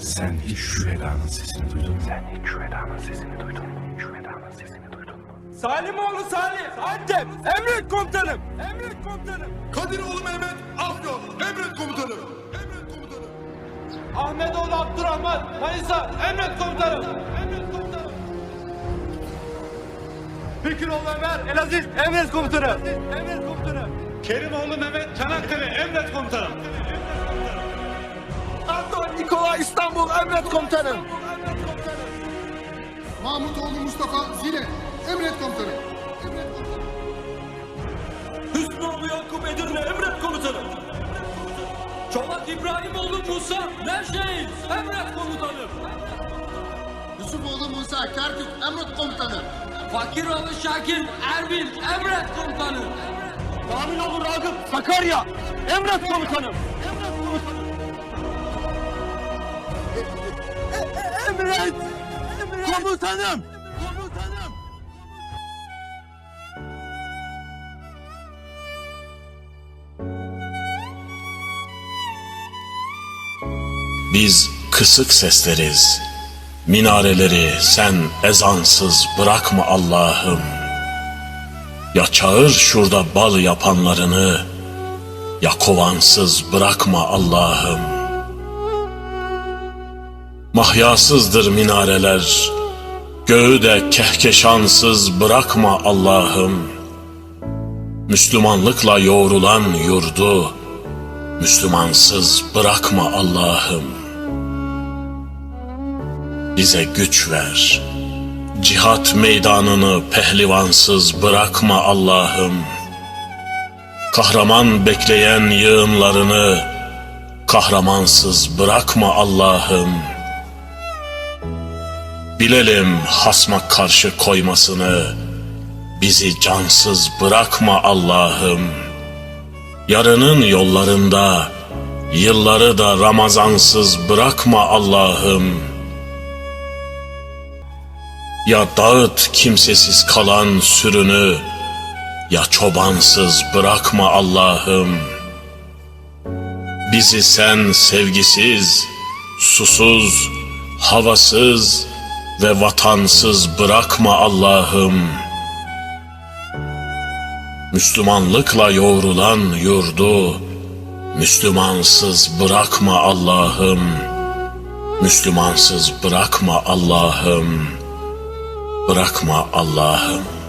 Sen hiç şu vedanın sesini duydun mu? Sen hiç şu vedanın sesini duydun mu? Şu vedanın sesini duydun mu? Salimoğlu Salih, Antep, emret komutanım, emret komutanım. Kadiroğlu Mehmet Afyon. Emret komutanım. Emret komutanım. Ahmetoğlu Abdurrahman, Manisa, emret komutanım, emret komutanım. Fikiroğlu Ömer, Elaziz, emret komutanım, emret komutanım. Kerimoğlu Mehmet, Çanakkale, emret komutanım. Anton Nikola İstanbul, emret komutanım. Mahmutoğlu Mustafa Zile. Emret komutanım. Emret komutanım. Hüsnoğlu Yakup Edirne Emret Komutanım. Çolak İbrahimoğlu Musa Nevşehir Emret Komutanım. Yusufoğlu Musa Kerkük. Emret komutanım. Fakiroğlu Şakir Erbil Emret Komutanım. Kaminoğlu Ragıp, Sakarya, emret komutanım. Emret, komutanım. Komutanım. Biz kısık sesleriz. Minareleri sen ezansız bırakma Allah'ım. Ya çağır şurada bal yapanlarını, ya kovansız bırakma Allah'ım. Mahyasızdır minareler, göğü de kehkeşansız bırakma Allah'ım. Müslümanlıkla yoğrulan yurdu, Müslümansız bırakma Allah'ım. Bize güç ver. Cihat meydanını pehlivansız bırakma Allah'ım. Kahraman bekleyen yığınlarını kahramansız bırakma Allah'ım. Bilelim hasma karşı koymasını, bizi cansız bırakma Allah'ım. Yarının yollarında yılları da Ramazansız bırakma Allah'ım. Ya dağıt kimsesiz kalan sürünü, ya çobansız bırakma Allah'ım. Bizi sen sevgisiz, susuz, havasız ve vatansız bırakma Allah'ım. Müslümanlıkla yoğrulan yurdu Müslümansız bırakma Allah'ım. Müslümansız bırakma Allah'ım. Bırakma Allah'ım.